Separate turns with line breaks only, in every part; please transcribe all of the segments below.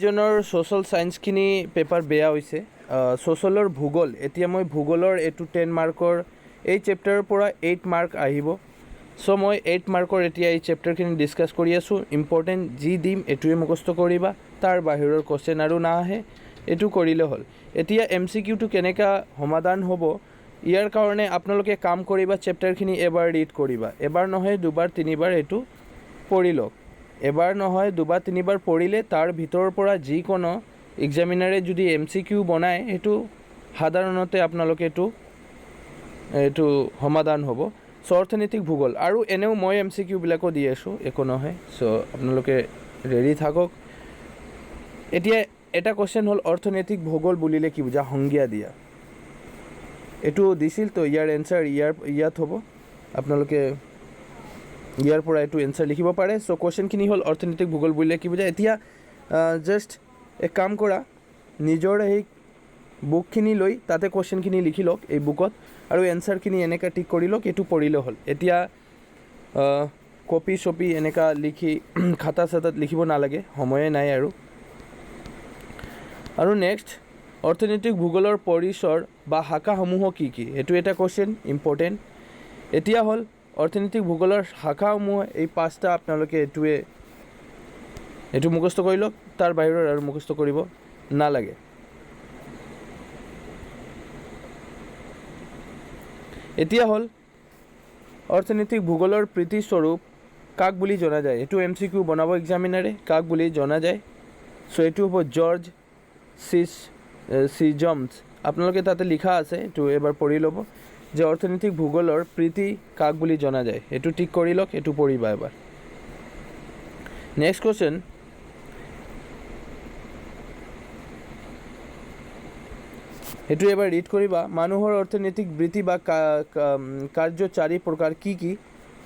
জনৰ social ছায়েন্সখিনি paper বেয়া হৈছে। ছ'চিয়েলৰ ভূগোল, এতিয়া মই ভূগোলৰ এইটো টেন মাৰ্কৰ এই চেপ্টাৰৰ পৰা এইট মাৰ্ক আহিব। চ' মই এইট মাৰ্কৰ এতিয়া এই চেপ্টাৰখিনি ডিছকাছ কৰি আছোঁ। ইম্পৰ্টেণ্ট যি দিম, এইটোৱে মুখস্থ কৰিবা। তাৰ বাহিৰৰ কুৱেশ্যন আৰু নাহে। এইটো কৰিলে হ'ল। এতিয়া এম চি কিউটো কেনেকুৱা সমাধান হ'ব? ইয়াৰ কাৰণে আপোনালোকে কাম কৰিবা চেপ্টাৰখিনি এবাৰ ৰিড কৰিবা। এবাৰ নহয়, দুবাৰ, তিনিবাৰ এইটো পঢ়ি লওক। এবাৰ নহয় দুবাৰ, তিনিবাৰ পঢ়িলে তাৰ ভিতৰৰ পৰা যিকোনো এক্সামিনাৰে যদি এম চি কিউ বনায়, সেইটো সাধাৰণতে আপোনালোকে এইটো এইটো সমাধান হ'ব। চ' অৰ্থনৈতিক ভূগোল। আৰু এনেও মই এম চি কিউবিলাকো দি আছোঁ, একো নহয়। চ' আপোনালোকে ৰেডি থাকক। এতিয়া এটা কুৱেশ্যন হ'ল অৰ্থনৈতিক ভূগোল বুলিলে কি বুজা? সংজ্ঞা দিয়া। এইটো দিছিল তো, ইয়াৰ এনচাৰ ইয়াৰ, ইয়াত হ'ব। আপোনালোকে ইয়াৰ পৰা এইটো এনচাৰ লিখিব পাৰে। চ' কুৱেশ্যনখিনি হ'ল অৰ্থনৈতিক ভূগোল বুলিলে কি বুজায়? এতিয়া জাষ্ট এক কাম কৰা, নিজৰ সেই বুকখিনি লৈ তাতে কুৱেশ্যনখিনি লিখি লওক এই বুকত আৰু এনচাৰখিনি এনেকৈ টিক কৰি লওক, এইটো পঢ়িলে হ'ল। এতিয়া কপি চপি এনেকুৱা লিখি খাতা চাতাত লিখিব নালাগে, সময়ে নাই আৰু। আৰু নেক্সট অৰ্থনৈতিক ভূগোলৰ পৰিসৰ বা শাখাসমূহ কি কি? এইটো এটা কুৱেশ্যন ইম্পৰ্টেণ্ট এতিয়া হ'ল অৰ্থনৈতিক ভূগোলৰ শাখাসমূহ এই পাঁচটা আপোনালোকে এইটোৱে, এইটো মুখস্থ কৰি লওক, তাৰ বাহিৰৰ আৰু মুখস্থ কৰিব নালাগে। এতিয়া হ'ল অৰ্থনৈতিক ভূগোলৰ প্ৰীতিস্বৰূপ কাক বুলি জনা যায়? এইটো এম চি কিউ বনাব এক্সামিনাৰে কাক বুলি জনা যায়? চ' এইটো হ'ব জৰ্জ চিছ চিজমছ আপোনালোকে তাতে লিখা আছে, এইটো এবাৰ পঢ়ি ল'ব। যে অৰ্থনৈতিক ভূগোলৰ প্ৰীতি কাক বুলি জনা যায়। এইটো ঠিক কৰি লওক এইটো পঢ়িবা এবাৰ নেক্সট কুৱেশ্যন সেইটো এবাৰ ৰিড কৰিবা মানুহৰ অৰ্থনৈতিক বৃত্তি বা কাৰ্য চাৰি প্ৰকাৰ কি কি?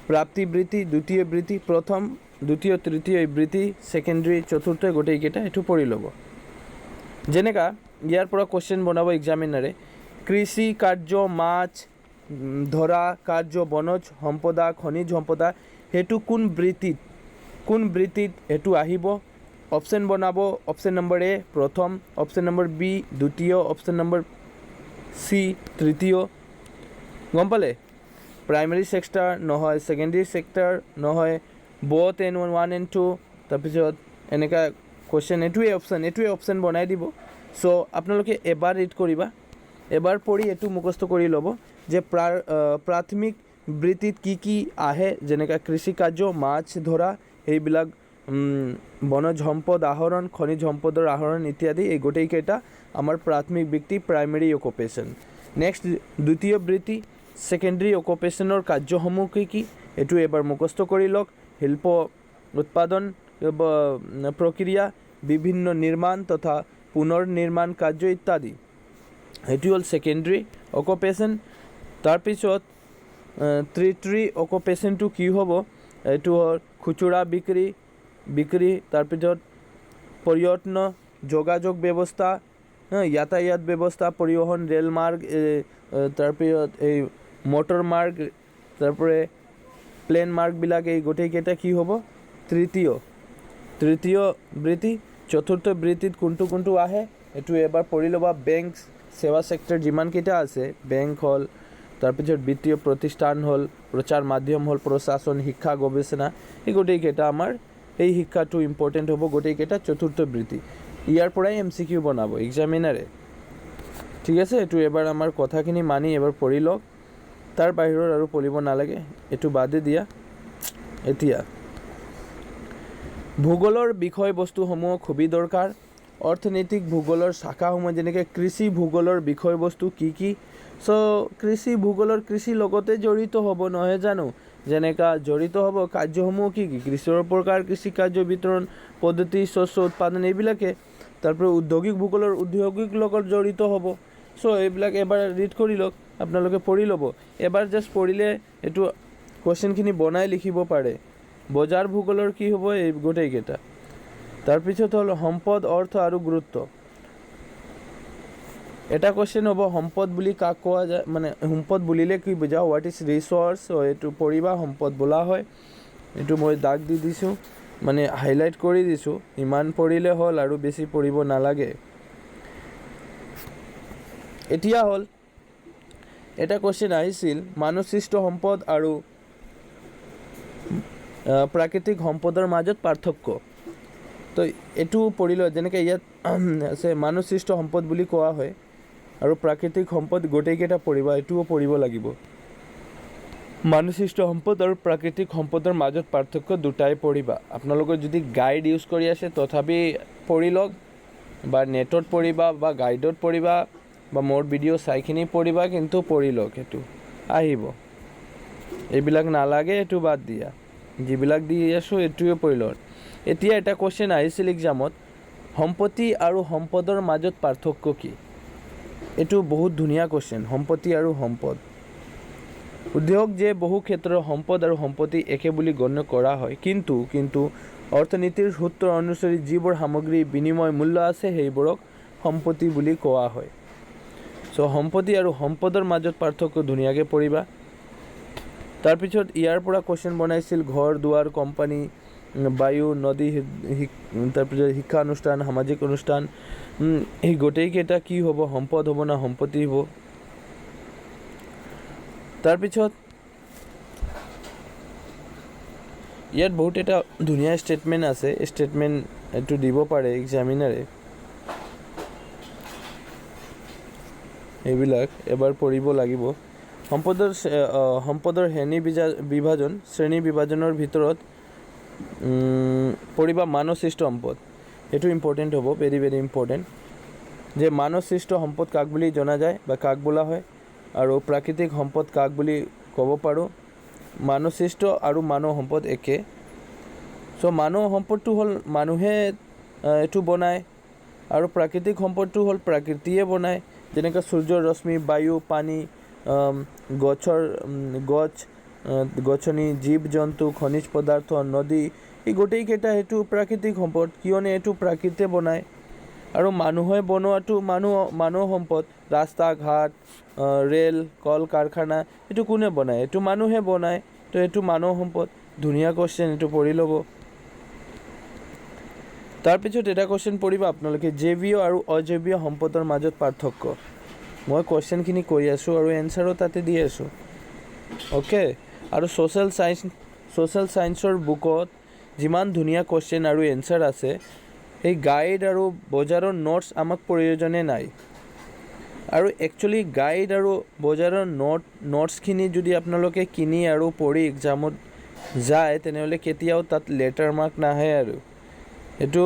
প্ৰাপ্তি বৃত্তি, দ্বিতীয় বৃত্তি প্ৰথম দ্বিতীয়, তৃতীয় বৃত্তি ছেকেণ্ডেৰী চতুৰ্থ গোটেইকেইটা এইটো পঢ়ি ল'ব যেনেকা ইয়াৰ পৰা কুৱেশ্যন বনাব এক্সামিনাৰে কৃষি কাৰ্য মাছ ধৰা কাৰ্য বনজ, সম্পদা, খনিজ সম্পদা সেইটো কোন বৃত্তিত কোন বৃত্তিত সেইটো আহিব? অপশ্যন বনাব অপশ্যন নম্বৰ এ প্ৰথম অপশ্যন নম্বৰ বি, দ্বিতীয় অপশ্যন নম্বৰ চি তৃতীয়। গম পালে? প্ৰাইমেৰী ছেক্টৰ নহয় ছেকেণ্ডেৰী ছেক্টৰ নহয় both and one one and two তাৰপিছত এনেকুৱা কুৱেশ্যন এইটোৱে অপশ্যন এইটোৱে অপশ্যন বনাই দিব। চ' আপোনালোকে এবাৰ ৰিড কৰিবা, এবাৰ পঢ়ি এইটো মুখস্থ কৰি ল'ব। যে প্ৰা প্ৰাথমিক বৃত্তিত কি কি আহে? যেনেকৈ কৃষি কাৰ্য মাছ ধৰা সেইবিলাক বনজ সম্পদ আহৰণ, খনিজ সম্পদৰ আহৰণ ইত্যাদি। এই গোটেইকেইটা আমাৰ প্ৰাথমিক বৃত্তি প্ৰাইমেৰী অকুপেশ্যন নেক্সট দ্বিতীয় বৃত্তি ছেকেণ্ডেৰী অকুপেশ্যনৰ কাৰ্যসমূহ কি কি? এইটো এবাৰ মুখস্থ কৰি লওক। শিল্প উৎপাদন প্ৰক্ৰিয়া, বিভিন্ন নিৰ্মাণ তথা পুনৰ নিৰ্মাণ কাৰ্য ইত্যাদি। সেইটো হ'ল ছেকেণ্ডেৰী অকুপেশ্যন তাৰপিছত তৃতীয় অকুপেশ্যনটো কি হ'ব এইটো হ'ল খুচুৰা বিক্ৰী বিক্ৰী তাৰপিছত পৰ্যটন যোগাযোগ ব্যৱস্থা যাতায়াত ব্যৱস্থা পৰিবহণ ৰেল মাৰ্গ এ, এ, তাৰপিছত এই মটৰ মাৰ্গ তাৰপৰে প্লেন মাৰ্গবিলাক এই গোটেইকেইটা কি হ'ব? তৃতীয় তৃতীয় বৃত্তি চতুৰ্থ বৃত্তিত কোনটো কোনটো আহে এইটো এবাৰ পঢ়ি ল'বা বেংক সেৱা ছেক্টৰ যিমানকেইটা আছে বেংক হ'ল তাৰপিছত বিত্তীয় প্ৰতিষ্ঠান হ'ল প্ৰচাৰ মাধ্যম হ'ল প্ৰশাসন শিক্ষা গৱেষণা এই গোটেইকেইটা আমাৰ এই শিক্ষাটো ইম্পৰ্টেণ্ট হ'ব গোটেইকেইটা চতুৰ্থ বৃত্তি। ইয়াৰ পৰাই এম চি কিউ বনাব এক্সামিনাৰে ঠিক আছে? এইটো এবাৰ আমাৰ কথাখিনি মানি এবাৰ পঢ়ি লওক তাৰ বাহিৰৰ আৰু পঢ়িব নালাগে এইটো বাদে দিয়া। এতিয়া, ভূগোলৰ বিষয়বস্তুসমূহ খুবেই দৰকাৰ। অৰ্থনৈতিক ভূগোলৰ শাখাসমূহ, যেনেকৈ কৃষি ভূগোলৰ বিষয়বস্তু কি কি চ' কৃষি ভূগোলৰ কৃষিৰ লগতে জড়িত হ'ব, নহয় জানো? যেনেকা জড়িত হ'ব কাৰ্যসমূহ কি কি? কৃষিৰ প্ৰকাৰ, কৃষি কাৰ্য বিতৰণ পদ্ধতি, শস্য উৎপাদন, এইবিলাকে। তাৰপৰা উদ্যোগিক ভূগোলৰ উদ্যোগিক লগত জড়িত হ'ব। চ' এইবিলাক এবাৰ ৰিড কৰি লওক, আপোনালোকে পঢ়ি ল'ব। এবাৰ জাষ্ট পঢ়িলে এইটো কুৱেশ্যনখিনি বনাই লিখিব পাৰে। বজাৰ ভূগোলৰ কি হ'ব এই গোটেইকেইটা। তাৰপিছত হ'ল সম্পদ, অৰ্থ আৰু গুৰুত্ব। এটা কুৱেশ্যন হ'ব সম্পদ বুলি কাক কোৱা যায় মানে সম্পদ বুলিলে কি বুজা হোৱাট ইজ ৰিচৰ্চ এইটো পঢ়িবা সম্পদ বোলা হয়। এইটো মই দাগ দি দিছোঁ মানে হাইলাইট কৰি দিছোঁ। ইমান পঢ়িলে হ'ল আৰু বেছি পঢ়িব নালাগে। এতিয়া হ'ল, এটা কুৱেশ্যন আহিছিল মানুহ সৃষ্ট সম্পদ আৰু প্ৰাকৃতিক সম্পদৰ মাজত পাৰ্থক্য। তো এইটো পঢ়ি লওঁ যেনেকৈ ইয়াত আছে মানুহ সৃষ্ট সম্পদ বুলি কোৱা হয়। আৰু প্ৰাকৃতিক সম্পদ গোটেইকেইটা পঢ়িবা এইটোও পঢ়িব লাগিব। মানুহ সৃষ্ট সম্পদ আৰু প্ৰাকৃতিক সম্পদৰ মাজত পাৰ্থক্য দুটাই পঢ়িবা আপোনালোকৰ যদি গাইড ইউজ কৰি আছে, তথাপি পঢ়ি লওক, বা নেটত পঢ়িবা, বা গাইডত পঢ়িবা, বা মোৰ ভিডিঅ' চাইখিনি পঢ়িবা, কিন্তু পঢ়ি লওক সেইটো। আহিব। এইবিলাক নালাগে, এইটো বাদ দিয়া। যিবিলাক দি আছোঁ, এইটোৱে পঢ়ি লওক। এতিয়া এটা কুৱেশ্যন আহিছিল এক্সামত সম্পত্তি আৰু সম্পদৰ মাজত পাৰ্থক্য কি? এইটো বহুত ধুনীয়া কুৱেশ্যন সম্পত্তি আৰু সম্পদ। উদ্যোগ যে বহু ক্ষেত্ৰত সম্পদ আৰু সম্পত্তি একে বুলি গণ্য কৰা হয়, কিন্তু কিন্তু অৰ্থনীতিৰ সূত্ৰ অনুসৰি যিবোৰ সামগ্ৰী বিনিময় মূল্য আছে, সেইবোৰক সম্পত্তি বুলি কোৱা হয়। চ' সম্পত্তি আৰু সম্পদৰ মাজত পাৰ্থক্য ধুনীয়াকৈ পঢ়িবা। তাৰপিছত ইয়াৰ পৰা কুৱেশ্যন বনাইছিল ঘৰ, দুৱাৰ কোম্পানী বায়ু, নদী তাৰপিছত শিক্ষা অনুষ্ঠান, সামাজিক অনুষ্ঠান এই গোটেইকেইটা কি হ'ব, সম্পদ হ'ব না সম্পত্তি হ'ব? তাৰপিছত ইয়াত বহুত এটা ধুনীয়া ষ্টেটমেণ্ট আছে ষ্টেটমেণ্ট এইটো দিব পাৰে এক্সামিনাৰে এইবিলাক এবাৰ পঢ়িব লাগিব। সম্পদৰ সম্পদৰ শ্ৰেণী বিজা- বিভাজন, শ্ৰেণী বিভাজনৰ ভিতৰত উম, পঢ়িবা মানৱ সৃষ্ট সম্পদ। এইটো ইম্পৰ্টেণ্ট হ'ব ভেৰি ভেৰি ইম্পৰ্টেণ্ট যে মানৱ সৃষ্ট সম্পদ কাক বুলি জনা যায় বা কাক বোলা হয় আৰু প্ৰাকৃতিক সম্পদ কাক বুলি ক'ব পাৰোঁ মানৱ সৃষ্ট আৰু মানৱ সম্পদ একে। চ' মানৱ সম্পদটো হ'ল মানুহে এইটো বনায় আৰু প্ৰাকৃতিক সম্পদটো হ'ল প্ৰকৃতিয়ে বনায়। যেনেকৈ সূৰ্যৰ ৰশ্মি বায়ু পানী গছৰ গছ গছনি জীৱ জন্তু খনিজ পদাৰ্থ নদী, এই গোটেইকেইটা সেইটো প্ৰাকৃতিক সম্পদ। কিয়নো এইটো প্ৰকৃতিয়ে বনায়। আৰু মানুহে বনোৱাটো মানুহ মানৱ সম্পদ। ৰাস্তা ঘাট ৰেল কল কাৰখানা এইটো কোনে বনায়? এইটো মানুহে বনায়, তো এইটো মানৱ সম্পদ। ধুনীয়া কুৱেশ্যন এইটো পঢ়ি ল'ব। তাৰপিছত এটা কুৱেশ্যন পঢ়িবা আপোনালোকে, জৈৱীয় আৰু অজৈৱীয় সম্পদৰ মাজত পাৰ্থক্য। মই কুৱেশ্যনখিনি কৈ আছোঁ আৰু এনচাৰো তাতে দি আছোঁ। অ'কে আৰু ছ'চিয়েল চায়েন্স ছ'চিয়েল চায়েন্সৰ বুকত যিমান ধুনীয়া কুৱেশ্যন আৰু এনচাৰ আছে সেই গাইড আৰু বজাৰৰ নোটছ আমাক প্ৰয়োজনে নাই। আৰু একচুৱেলি গাইড আৰু বজাৰৰ নোট নোটছখিনি যদি আপোনালোকে কিনি আৰু পঢ়ি এক্সামত যায়, তেনেহ'লে কেতিয়াও তাত লেটাৰ মাৰ্ক নাহে আৰু। এইটো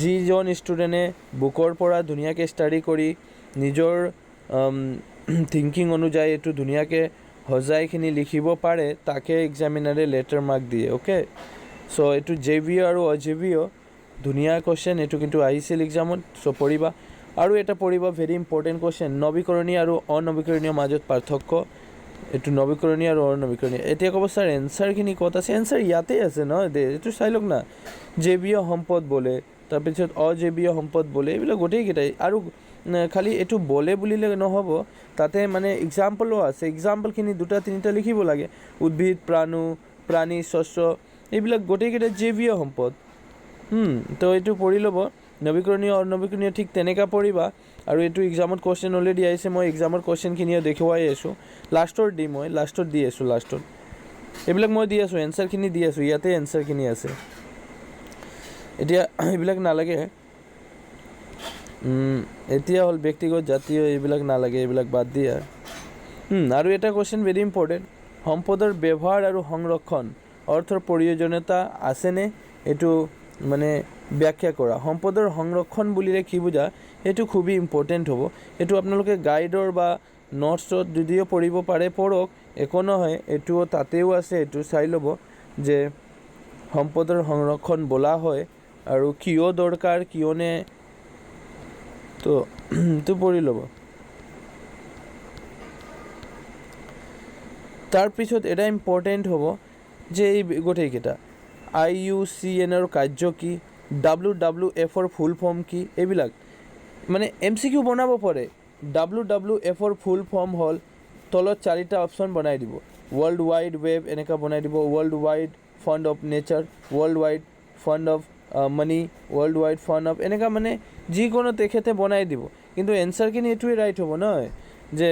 যিজন ষ্টুডেণ্টে বুকৰ পৰা ধুনীয়াকৈ ষ্টাডি কৰি নিজৰ থিংকিং অনুযায়ী এইটো ধুনীয়াকৈ সজাইখিনি লিখিব পাৰে, তাকে এক্সামিনাৰে লেটাৰ মাৰ্ক দিয়ে অ'কে চ' এইটো জৈৱীয় আৰু অজৈৱীয় ধুনীয়া কুৱেশ্যন এইটো কিন্তু আহিছিল এক্সামত চ' পঢ়িবা। আৰু এটা পঢ়িবা ভেৰি ইম্পৰ্টেণ্ট কুৱেশ্যন নৱীকৰণীয় আৰু অনৱীকৰণীয় মাজত পাৰ্থক্য। এইটো নৱীকৰণীয় আৰু অনৱীকৰণীয়। এতিয়া ক'ব ছাৰ এনচাৰখিনি ক'ত আছে? এনচাৰ ইয়াতেই আছে ন? দে, এইটো চাই লওক না। জৈৱীয় সম্পদ বোলে, তাৰপিছত অজৈৱীয় সম্পদ বোলে, এইবিলাক গোটেইকেইটাই। আৰু খালি এইটো বলে বুলিলে নহ'ব, তাতে মানে এক্সাম্পলো আছে। এক্সাম্পলখিনি দুটা, তিনিটা লিখিব লাগে। উদ্ভিদ, প্ৰাণু, প্ৰাণী, শস্য, এইবিলাক গোটেইকেইটা জৈৱীয় সম্পদ। তো এইটো পঢ়ি ল'ব। নৱীকৰণীয় অনৱীকৰণীয় ঠিক তেনেকুৱা পঢ়িবা। আৰু এইটো এক্সামত কুৱেশ্যন অলৰেডি আহিছে, মই এক্সামৰ কুৱেশ্যনখিনিও দেখুৱাই আছোঁ। লাষ্টত দিম মই লাষ্টত দি আছোঁ লাষ্টত এইবিলাক মই দি আছোঁ এনচাৰখিনি দি আছোঁ, ইয়াতে এনচাৰখিনি আছে। এতিয়া, এইবিলাক নালাগে। এতিয়া হ'ল ব্যক্তিগত জাতীয় এইবিলাক নালাগে, এইবিলাক বাদ দিয়া। আৰু এটা কুৱেশ্যন ভেৰি ইম্পৰ্টেণ্ট সম্পদৰ ব্যৱহাৰ আৰু সংৰক্ষণ, অৰ্থৰ প্ৰয়োজনীয়তা আছেনে? এইটো মানে ব্যাখ্যা কৰা। সম্পদৰ সংৰক্ষণ বুলিলে কি বুজা? সেইটো খুবেই ইম্পৰ্টেণ্ট হ'ব। এইটো আপোনালোকে গাইডৰ বা নোটছত যদিও পঢ়িব পাৰে, পঢ়ক। একো নহয়, এইটোও তাতেও আছে, এইটো চাই ল'ব যে সম্পদৰ সংৰক্ষণ বোলা হয় আৰু কিয় দৰকাৰ কিয়নে তো এইটো পঢ়ি ল'ব। তাৰপিছত এটা ইম্পৰ্টেণ্ট হ'ব যে এই গোটেইকেইটা আই ইউ চি এনৰ কাৰ্য কি? ডাব্লিউ ডাব্লিউ এফৰ ফুল ফৰ্ম কি? এইবিলাক। মানে এম চি কিউ বনাব পাৰে। ডাব্লিউ ডাব্লিউ এফৰ ফুল ফৰ্ম হ'ল তলত চাৰিটা অপশ্যন বনাই দিব। ৱৰ্ল্ড ৱাইড ৱেব এনেকুৱা বনাই দিব। World wide fund of nature world wide fund of money world wide fund of এনেকুৱা মানে যিকোনো তেখেতে বনাই দিব। কিন্তু এনচাৰখিনি এইটোৱে ৰাইট হ'ব নহয়, যে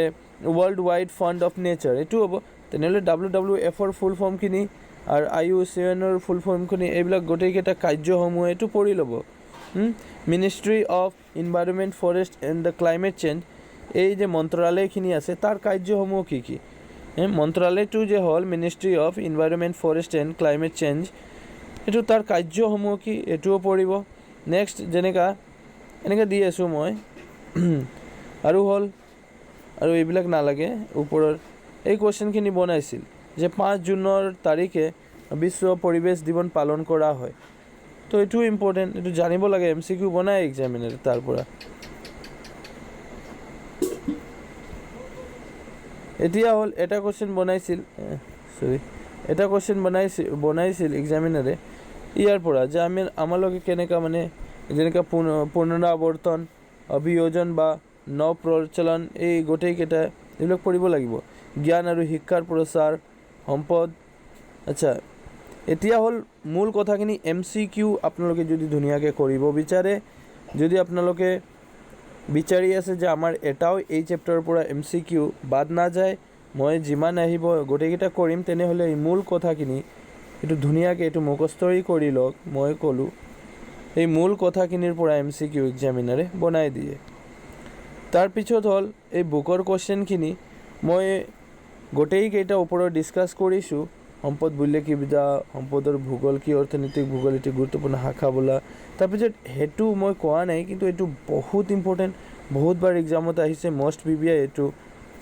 world wide fund of nature এইটো হ'ব। তেনেহ'লে ডাব্লিউ ডাব্লিউ এফৰ ফুল ফৰ্মখিনি আৰু আই ইউ চি এনৰ ফুল ফৰ্মখিনি এইবিলাক গোটেইকেইটা কাৰ্যসমূহ এইটো পঢ়ি ল'ব। Ministry of environment forest and the climate change এই যে মন্ত্ৰালয়খিনি আছে, তাৰ কাৰ্যসমূহ কি কি? মন্ত্ৰালয়টো যে হ'ল ministry of environment forest and climate change এইটো তাৰ কাৰ্যসমূহ কি, এইটোও পৰিব নেক্সট যেনেকুৱা এনেকৈ দি আছোঁ মই। আৰু হ'ল, আৰু এইবিলাক নালাগে, ওপৰৰ। এই কুৱেশ্যনখিনি বনাইছিল যে পাঁচ জুনৰ তাৰিখে বিশ্ব পৰিৱেশ দিৱস পালন কৰা হয়। তো এইটোও ইম্পৰ্টেণ্ট এইটো জানিব লাগে এম চি কিউ বনায় এক্সামিনাৰ তাৰ পৰা। এতিয়া হ'ল, এটা কুৱেশ্যন বনাইছিল চৰি এটা কুৱেশ্যন বনাইছিল বনাইছিল এক্সামিনাৰে ইয়াৰ পৰা যে আমি আমালোকে কেনেকুৱা মানে যেনেকুৱা পুন- পুনৰাৱৰ্তন অভিযোজন বা ন প্ৰচলন এই গোটেইকেইটা এইবিলাক পঢ়িব লাগিব। জ্ঞান আৰু শিক্ষাৰ প্ৰচাৰ, সম্পদ আচ্ছা এতিয়া হ'ল মূল কথাখিনি এম চি কিউ আপোনালোকে যদি ধুনীয়াকৈ কৰিব বিচাৰে, যদি আপোনালোকে বিচাৰি আছে যে আমাৰ এটাও এই চেপ্টাৰৰ পৰা এম চি কিউ বাদ নাযায়, মই যিমান আহিব গোটেইকেইটা কৰিম, তেনেহ'লে এই মূল কথাখিনি এইটো ধুনীয়াকৈ এইটো মুখস্থৰি কৰি লওক, মই ক'লোঁ, এই মূল কথাখিনিৰ পৰা এম চি কিউ এক্সামিনাৰে বনাই দিয়ে। তাৰপিছত হ'ল, এই বুকৰ কুৱেশ্যনখিনি মই গোটেইকেইটা ওপৰত ডিছকাছ কৰিছোঁ, সম্পদ বুলিলে কি বুজা, সম্পদৰ ভূগোল কি, অৰ্থনৈতিক ভূগোল এটি গুৰুত্বপূৰ্ণ, শাখা বোলা তাৰপিছত সেইটো মই কোৱা নাই, কিন্তু এইটো বহুত ইম্পৰ্টেণ্ট বহুতবাৰ এক্সামত আহিছে মষ্ট বি বি আই এইটো,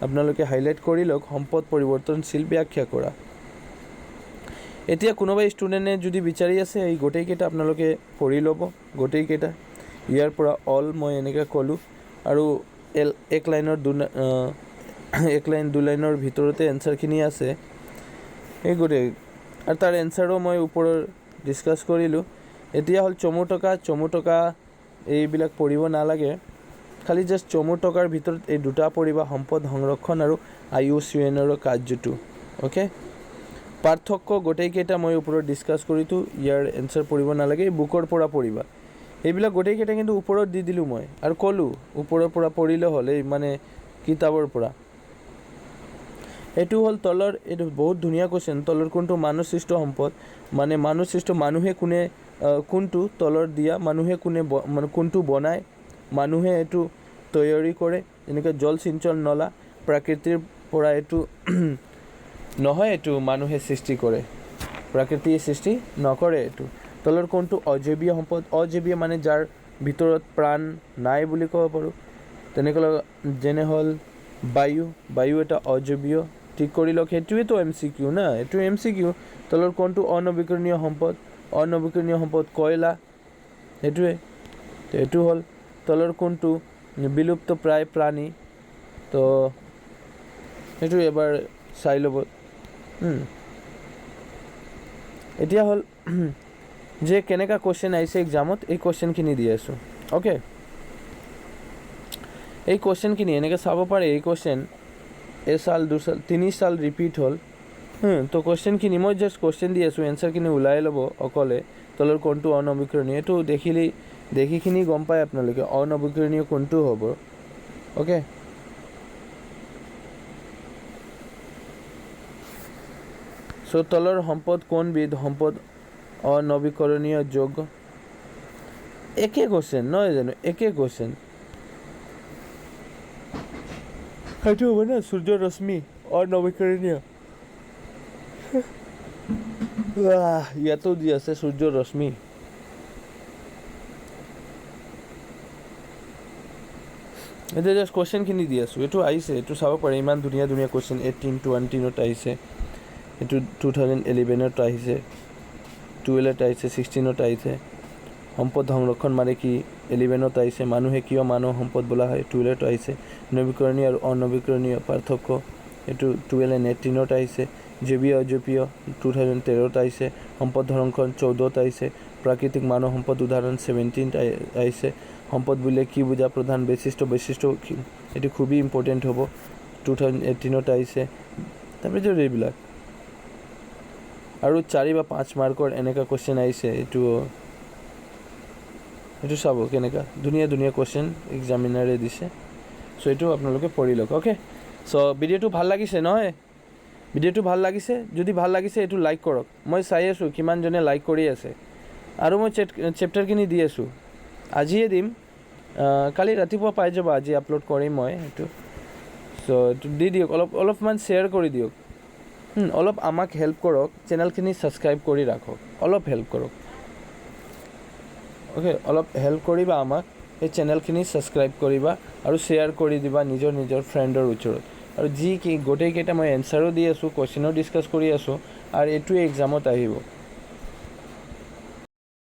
আপোনালোকে হাইলাইট কৰি লওক, সম্পদ পৰিৱৰ্তনশীল ব্যাখ্যা কৰা। এতিয়া কোনোবা ষ্টুডেণ্টে যদি বিচাৰি আছে, এই গোটেইকেইটা আপোনালোকে পঢ়ি ল'ব গোটেইকেইটা ইয়াৰ পৰা অল মই এনেকৈ ক'লোঁ। আৰু এল, এক লাইনৰ দু এক লাইন দুই লাইনৰ ভিতৰতে এনচাৰখিনি আছে। এই গোটেই। আৰু তাৰ এনচাৰো মই ওপৰৰ ডিছকাছ কৰিলোঁ। এতিয়া হ'ল চমু টকা চমু টকা এইবিলাক পঢ়িব নালাগে। খালি জাষ্ট চমু টকাৰ ভিতৰত এই দুটা পঢ়িবা, সম্পদ সংৰক্ষণ আৰু আই ইউ চি এনৰ কাৰ্যটো। অ'কে পাৰ্থক্য গোটেইকেইটা মই ওপৰত ডিছকাছ কৰিছোঁ ইয়াৰ এনচাৰ পঢ়িব নালাগে বুকৰ পৰা পঢ়িবা এইবিলাক গোটেইকেইটা কিন্তু ওপৰত দি দিলোঁ মই, আৰু ক'লোঁ, ওপৰৰ পৰা পঢ়িলে হ'ল এই মানে কিতাপৰ পৰা। এইটো হ'ল তলৰ, এইটো বহুত ধুনীয়া কুৱেশ্যন তলৰ কোনটো মানুহ সৃষ্ট সম্পদ? মানে মানুহ সৃষ্ট মানুহে কোনে কোনটো তলৰ দিয়া, মানুহে কোনে মানে কোনটো বনায়, মানুহে এইটো তৈয়াৰী কৰে যেনেকৈ জলসিঞ্চন নলা, প্ৰাকৃতিৰ পৰা এইটো নহয় এইটো মানুহে সৃষ্টি কৰে প্ৰাকৃতিয়ে সৃষ্টি নকৰে এইটো তলৰ কোনটো অজৈৱীয় সম্পদ। অজৈৱীয় মানে যাৰ ভিতৰত প্ৰাণ নাই বুলি ক'ব পাৰোঁ। তেনেকৈ যেনে হ'ল বায়ু। বায়ু এটা অজৈৱীয়। ঠিক কৰি লওক, সেইটোৱেতো এম চি কিউ না। এইটো এম চি কিউ তলৰ কোনটো অনবীকৰণীয় সম্পদ। অনবীকৰণীয় সম্পদ কয়লা। সেইটোৱে। তো এইটো হ'ল তলৰ কোনটো বিলুপ্ত প্ৰায় প্ৰাণী। তো সেইটো এবাৰ চাই ল'ব। এতিয়া হ'ল, যে কেনেকুৱা কুৱেশ্যন আহিছে এক্সামত এই কুৱেশ্যনখিনি দি আছোঁ। অ'কে এই কুৱেশ্যনখিনি এনেকৈ চাব পাৰে, এই কুৱেশ্যন এচাল দুচাল তিনি চাল ৰিপিট হ'ল। তো কুৱেশ্যনখিনি মই জাষ্ট কুৱেশ্যন দি আছোঁ এনচাৰখিনি ওলাই ল'ব অকলে। তলৰ কোনটো অনবীকৰণীয়, এইটো দেখিলেই, দেখিখিনি গম পায় আপোনালোকে, অনবীকৰণীয় কোনটো হ'ব। অ'কে তলৰ সম্পদ কোনবিধ? সম্পদ অনবীকৰণীয় যোগ্য একে কুৱেশ্যন নহয় জানো? একে কুৱেশ্যন সেইটো হ'ব না সূৰ্য ৰশ্মি অনবীকৰণীয়। ইয়াতো দি আছে সূৰ্য ৰশ্মি। এতিয়া জাষ্ট কুৱেশ্যনখিনি দি আছোঁ। এইটো আহিছে এইটো চাব পাৰে। ইমান ধুনীয়া ধুনীয়া কুৱেশ্যন এইটিন টুৱেণ্টিনত আহিছে। এইটো টু থাউজেণ্ড ইলেভেনত আহিছে টুৱেলভত আহিছে ছিক্সটিনত আহিছে। সম্পদ সংৰক্ষণ মানে কি? ইলেভেনত আহিছে, মানুহে কিয় মানৱ সম্পদ বোলা হয়? টুৱেলভত আহিছে, নৱীকৰণীয় আৰু অনবীকৰণীয় পাৰ্থক্য। এইটো টুৱেলভ এণ্ড এইটিনত আহিছে জৈৱীয় অজৈৱীয় টু থাউজেণ্ড তেৰত আহিছে, সম্পদ সংৰক্ষণ চৌধত আহিছে, প্ৰাকৃতিক মানৱ সম্পদ উদাহৰণ ছেভেণ্টিনত আহিছে। সম্পদ বুলিলে কি বুজা? প্ৰধান বৈশিষ্ট্য বৈশিষ্ট্য এইটো খুবেই ইম্পৰ্টেণ্ট হ'ব। টু থাউজেণ্ড এইটিনত আহিছে। তাৰপিছত এইবিলাক। আৰু চাৰি বা পাঁচ মাৰ্কৰ এনেকুৱা কুৱেশ্যন আহিছে, এইটো এইটো চাব কেনেকুৱা ধুনীয়া ধুনীয়া কুৱেশ্যন এক্সামিনাৰে দিছে। চ' এইটো আপোনালোকে পঢ়ি লওক অ'কে চ' ভিডিঅ'টো ভালো লাগিছে নহয়? ভিডিঅ'টো ভালো লাগিছে? যদি ভালো লাগিছে, এইটো লাইক কৰক। মই চাই আছোঁ কিমানজনে লাইক কৰি আছে। আৰু মই চেপ্টাৰখিনি দি আছোঁ। আজিয়ে দিম। কালি ৰাতিপুৱা পাই যাব, আজি আপলোড কৰিম মই সেইটো চ' এইটো দি দিয়ক। অলপ, অলপমান শ্বেয়াৰ কৰি দিয়ক। অলপ আমাক হেল্প কৰক চেনেলখিনি ছাবস্ক্ৰাইব কৰি ৰাখক। অলপ হেল্প কৰক। অ'কে অলপ হেল্প কৰিবা আমাক, সেই চেনেলখিনি ছাবস্ক্ৰাইব কৰিবা আৰু শ্বেয়াৰ কৰি দিবা নিজৰ নিজৰ ফ্ৰেণ্ডৰ ওচৰত। আৰু যি কি, গোটেইকেইটা মই এনচাৰো দি আছোঁ কুৱেশ্যনো ডিছকাছ কৰি আছোঁ, আৰু এইটোৱে এক্সামত আহিব।